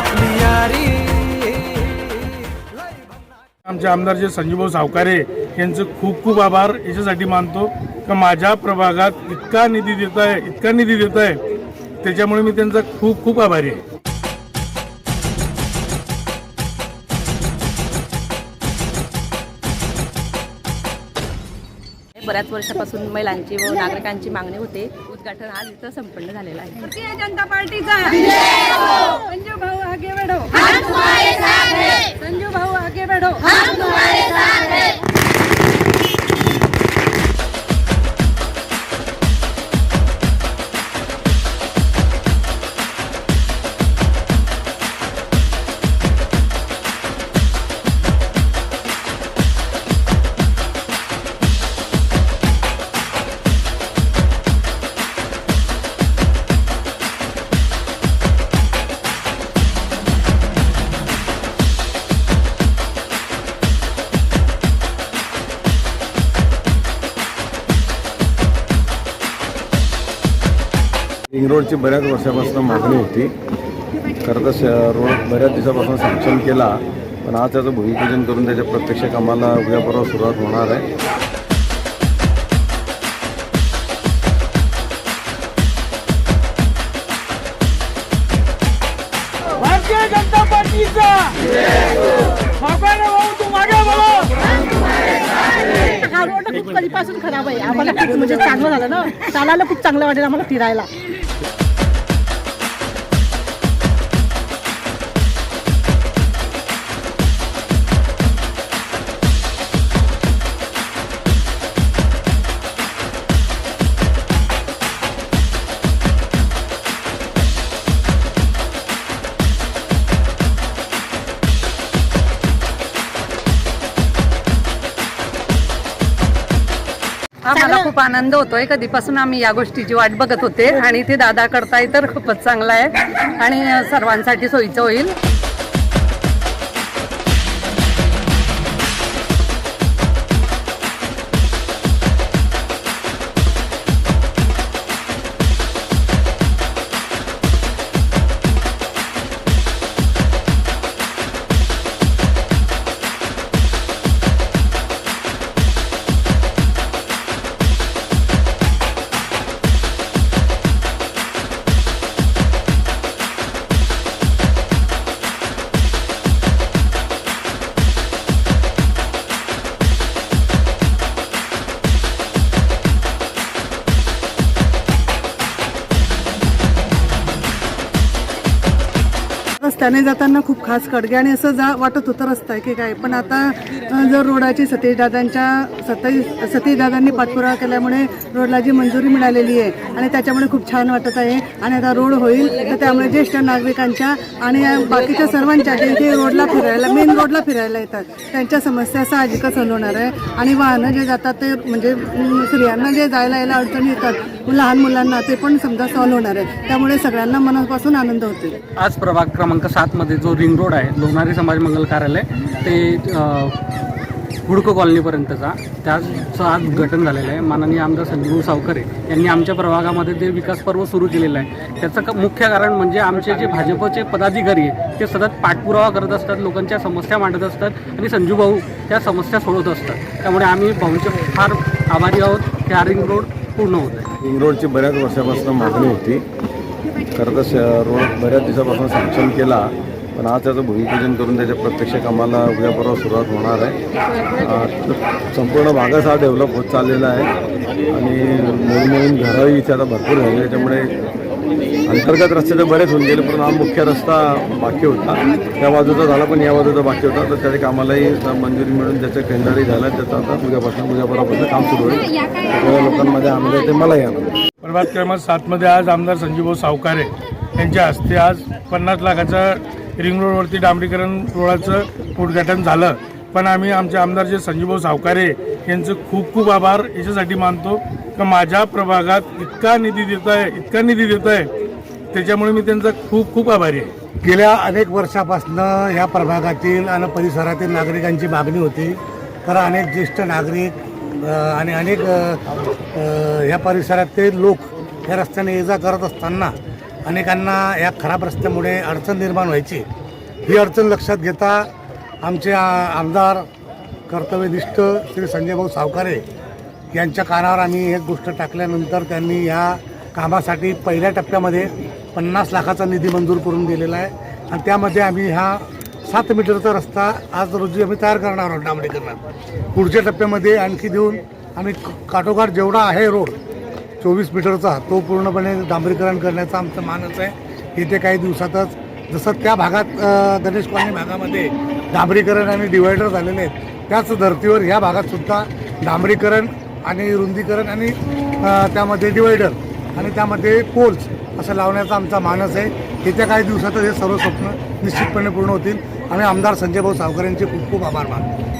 आपली यारी। आमचे आमदार जे संजीवभाऊ सावकारे यांचं खूप खूप आभार. याच्यासाठी मानतो का माझ्या प्रभागात इतका निधी देत आहे इतका निधी देत आहे त्याच्यामुळे मी त्यांचा खूप खूप आभारी आहे. बऱ्याच वर्षापासून महिलांची व नागरिकांची मागणी होते. उद्घाटन आज इथं संपन्न झालेलं आहे. भारतीय जनता पार्टीचा संजू भाऊ आगे बढ़ो संजू भाऊ आगे बढ़ो रोडची बऱ्याच वर्षापासून मागणी होती. खरं तर श- रोड बऱ्याच दिवसापासून सँक्शन केला. पण आज त्याचं भूमिपूजन करून त्याच्या प्रत्यक्ष कामाला उद्या परवा सुरुवात होणार आहे. भारतीय जनता पार्टीचा! रोड खूप कधीपासून खराब आहे. आम्हाला खूप म्हणजे चांगलं झालं ना. चालायला खूप चांगलं वाटेल आम्हाला फिरायला. खूप आनंद होतोय. कधीपासून आम्ही या गोष्टीची वाट बघत होते आणि ते दादा करताय तर खूपच चांगलं आहे. आणि सर्वांसाठी सोयीचं होईल. रस्त्याने जाताना खूप खास कडगे आणि असं जा वाटत होतं रस्ता आहे की काय. पण आता जर रोडाची सतीशदादांच्या सतीश पाठपुरावा केल्यामुळे रोडला जी मंजुरी मिळालेली आहे आणि त्याच्यामुळे खूप छान वाटत आहे आणि आता रोड होईल तर त्यामुळे ज्येष्ठ नागरिकांच्या आणि बाकीच्या सर्वांच्या जे इथे रोडला फिरायला मेन रोडला फिरायला येतात त्यांच्या समस्या साहजिकच हल होणार आहे. आणि वाहनं जे जातात ते म्हणजे स्त्रियांना जे जायला यायला अडचणी येतात लहान मुलांना ते पण समजा सॉल्व्ह होणार आहे त्यामुळे सगळ्यांना मनापासून आनंद होतील आज प्रभाग क्रमांक सातमध्ये जो रिंग रोड आहे लोणारी समाज मंगल कार्यालय ते हुडको कॉलनीपर्यंतचा त्याचं आज उद्घाटन झालेलं आहे. माननीय आमदार संजीव सावकरे यांनी आमच्या प्रभागामध्ये ते विकास पर्व सुरू केलेलं आहे त्याचं क- मुख्य कारण म्हणजे आमचे जे भाजपचे पदाधिकारी आहे ते सतत पाठपुरावा करत असतात लोकांच्या समस्या मांडत असतात आणि संजू भाऊ त्या समस्या सोडवत असतात. त्यामुळे आम्ही भाऊंचे फार आभारी आहोत. की हा रिंग रोड पूर्ण होत आहे रिंग रोडची बऱ्याच वर्षापासून मागणी होती. खरं तर श- रोड बऱ्याच दिवसापासून सक्षम केला. पण आज त्याचं भूमिपूजन करून त्याच्या प्रत्यक्ष कामाला उद्या परवा सुरुवात होणार आहे. संपूर्ण भागच हा डेव्हलप होत चाललेला आहे. आणि नवीन नवीन घरंही इथे आता भरपूर झाली त्याच्यामुळे अंतर्गत रस्ते तर बरेच होऊन गेले पण हा मुख्य रस्ता बाकी होता. त्या बाजूचा झाला पण या बाजूचा बाकी होता. तर त्याच्या कामालाही मंजुरी मिळून ज्याचं टेंडरही झालं त्याचं आता उद्यापासून उद्यापर्यंत काम सुरू होईल. सगळ्या लोकांमध्ये आनंद ते मलाही आनंद प्रभात क्रमांक सातमध्ये आज आमदार संजीवभाऊ सावकारे यांच्या हस्ते आज पन्नास लाखाचं रिंग रोडवरती डांबरीकरण रोडाचं उद्घाटन झालं. पण आम्ही आमचे आमदार जे संजीवभाऊ सावकारे यांचं खूप खूप आभार. याच्यासाठी मानतो का माझ्या प्रभागात इतका निधी देत आहे इतका निधी देत आहे त्याच्यामुळे मी त्यांचा खूप खूप आभारी आहे. गेल्या अनेक वर्षापासून या प्रभागातील आणि परिसरातील नागरिकांची मागणी होती. कारण अनेक ज्येष्ठ नागरिक आणि अनेक ह्या परिसरातील लोक या रस्त्याने ये जा करत असताना अनेकांना या खराब रस्त्यामुळे अडचण निर्माण व्हायची. ही अडचण लक्षात घेता आमचे आमदार कर्तव्यनिष्ठ श्री संजयभाऊ सावकारे यांच्या कानावर आम्ही एक गोष्ट टाकल्यानंतर त्यांनी या कामासाठी पहिल्या टप्प्यामध्ये पन्नास लाखाचा निधी मंजूर करून दिलेला आहे. आणि त्यामध्ये आम्ही हा सात मीटरचा रस्ता आज रोजी आम्ही तयार करणार आहोत डांबरीकरणात. पुढच्या टप्प्यामध्ये आणखी देऊन आम्ही काठोकाठ जेवढा आहे रोड चोवीस मीटरचा तो पूर्णपणे डांबरीकरण करण्याचा आमचं मानस आहे. येत्या काही दिवसातच जसं त्या भागात गणेश कॉलनी भागामध्ये डांबरीकरण आणि डिवायडर झालेले आहेत त्याच धर्तीवर ह्या भागातसुद्धा डांबरीकरण आणि रुंदीकरण आणि त्यामध्ये डिवायडर आणि त्यामध्ये पोल्स असं लावण्याचा आमचा मानस आहे. येत्या काही दिवसातच हे सर्व स्वप्न निश्चितपणे पूर्ण होतील. आम्ही आमदार संजय भाऊ सावकर यांचे खूप खूप आभार मानतो.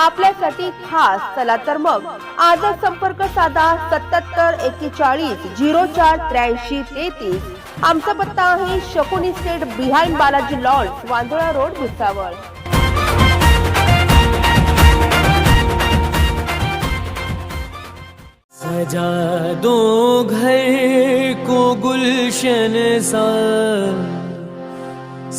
आपल्यासाठी खास. चला तर मग. आजच संपर्क साधा सत्याहत्तर एक्केचाळीस झिरो चार त्र्याऐंशी तेहतीस. आमचा पत्ता आहे Shakuni state behind Balaji lawns Vandola road Bhusawal. सजा दो घर को गुलशन सा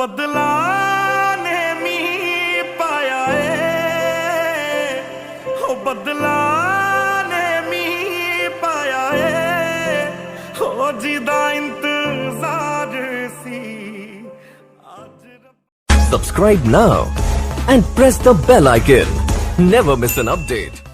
ਬਦਲਾ ਨੇ ਮੀ ਪਾਇਆ ਏ ਹੋ ਬਦਲਾ ਨੇ ਮੀ ਪਾਇਆ ਏ ਹੋ ਜਿਹਦਾ ਇੰਤਜ਼ਾਰ ਸੀ ਅੱਜ subscribe now and press the bell icon. Never miss an update.